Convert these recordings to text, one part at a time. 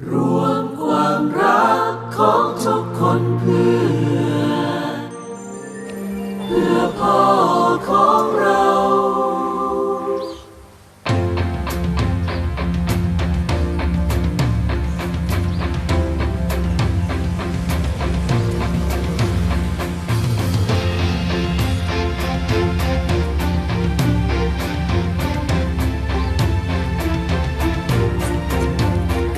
ร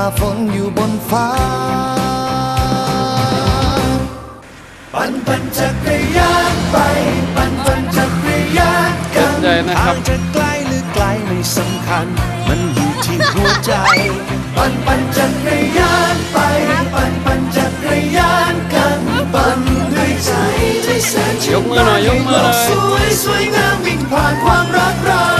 ฝ่าฝนอยู่บนฟ้า ปั่นปั่นจักรยานไป ปั่นปั่นจักรยานกันใจนะครับทางจะใกล้หรือไกลไม่สำคัญ มันอยู่ที่หัวใจ ปั่นปั่นจักรยานไป ปั่นปั่นจักรยานกันปั่นด้วยใจที่แสนชื่นยกมือหน่อยยกมือหน่อยสวยสวยงามวิ่งผ่านความรักเรา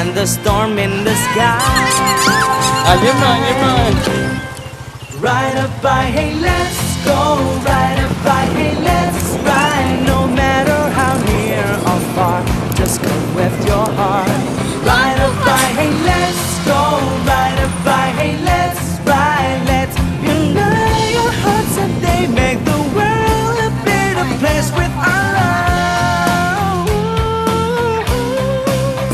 and the storm in the sky. Are you mine? You're mine. Right up by, hey, let's go. Right up by, hey, let's ride. No matter how near or far, just go with your heart.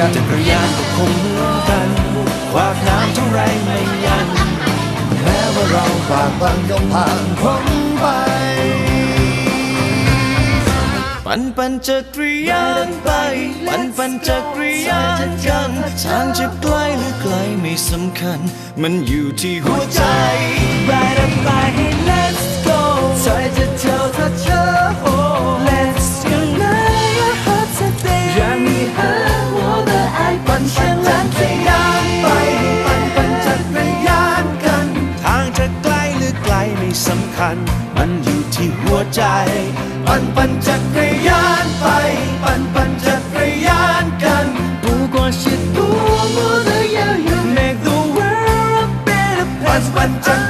กับจักรยานก็คงเหมือนกันขวากน้ำเท่าไรไม่ยัน แม้ว่าเราฝากบางก็ผ่านพ้นไป ปั่นปั่นจักรยานไป ปั่นปั่นจักรยานกันทางจะใกล้หรือไกลไม่สำคัญ มันอยู่ที่หัวใจ Ride up by, let's go ใจจะเท่าวถ้าเธอ ล้หรือไกลไม่สำคัญ มันอยู่ที่หัวใจ ปั่นปั่นจักรยานไป ปั่นปั่นจักรยานกัน 不管是多么的遥远，Make the world a better ปั่น place ปั่น with จักร ร